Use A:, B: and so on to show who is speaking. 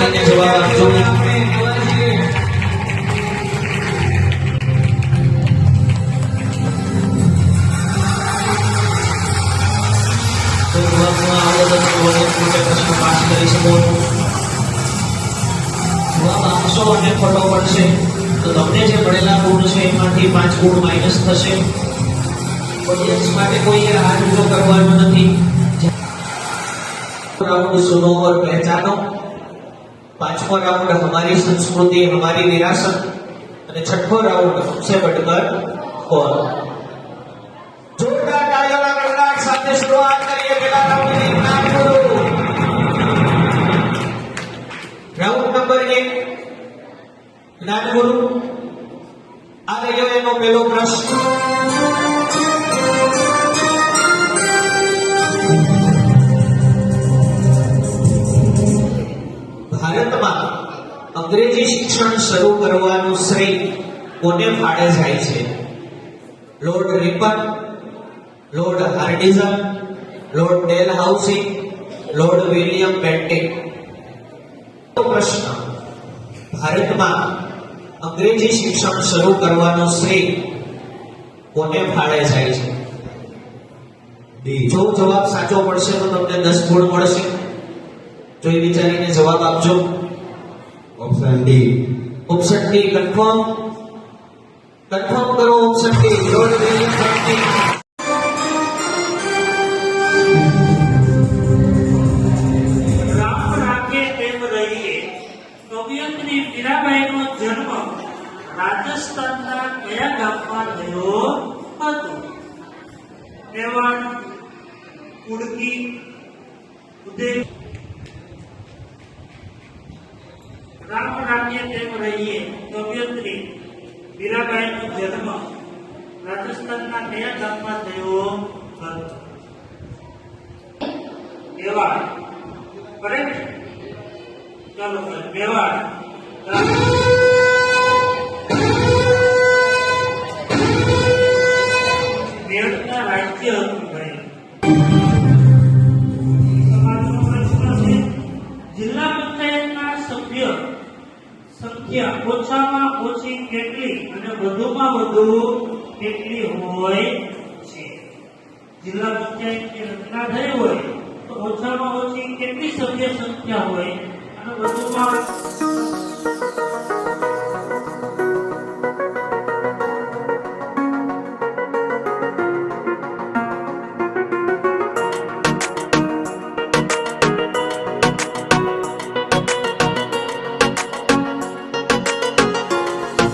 A: કાર્યને જવાબ આપજો આઠસો અને ફોટો પડશે તો તમને જે મળેલા ગુણ છે એમાંથી પાંચ ગુણ માઇનસ થશે ઓડિયન્સ માટે કોઈ હાથ ઊભો કરવાનો નથી રાઉન્ડ સુનો ઓર પહેચાનો पांचवा राउंड हमारी संस्कृति हमारी विरासत અને છઠ્ઠો રાઉન્ડ हमसे बढ़कर कौन જોરદાર તાળીઓના ગણગાટ સાથે શરૂઆત કરીએ પેલા રાઉન્ડની નામ બોલો રાઉન્ડ નંબર એક જ્ઞાન ગુરુ આ રહ્યો એનો પેલો પ્રશ્ન અંગ્રેજી શિક્ષણ શરૂ કરવાનું શ્રેય કોને ફાળે જાય છે? Lord Ripon Lord Hardinge Lord Dalhousie Lord William Bentinck પ્રશ્ન, ભારતમાં અંગ્રેજી શિક્ષણ શરૂ કરવાનો શ્રેય કોને ફાળે જાય છે? જો જવાબ સાચો પડશે તો તમને દસ ગુણ મળશે. જોઈ વિચારીને જવાબ આપજો.
B: Option D
A: option D confirm confirm કરો option D Lord William Bentinck
C: Ram રાખે તેમ રહીએ કવિયત્રી મીરાબાઈનો જન્મ રાજસ્થાનના કયા ગામમાં થયો હતો? મેવાડ કુડકી ઉદય રામ રાખીએ તેમ રહીએ કવિયત્રી મીરાબાઈનો જન્મ રાજસ્થાનના કયા ગામમાં થયો હતો? મેવાડ. કરેક્ટ ચાલો મેવાડ. રાજ્ય હતું ઓછામાં ઓછી કેટલી અને વધુમાં વધુ કેટલી હોય છે? જિલ્લા પંચાયતની રચના થઈ હોય તો ઓછામાં ઓછી કેટલી સભ્ય સંખ્યા હોય અને વધુમાં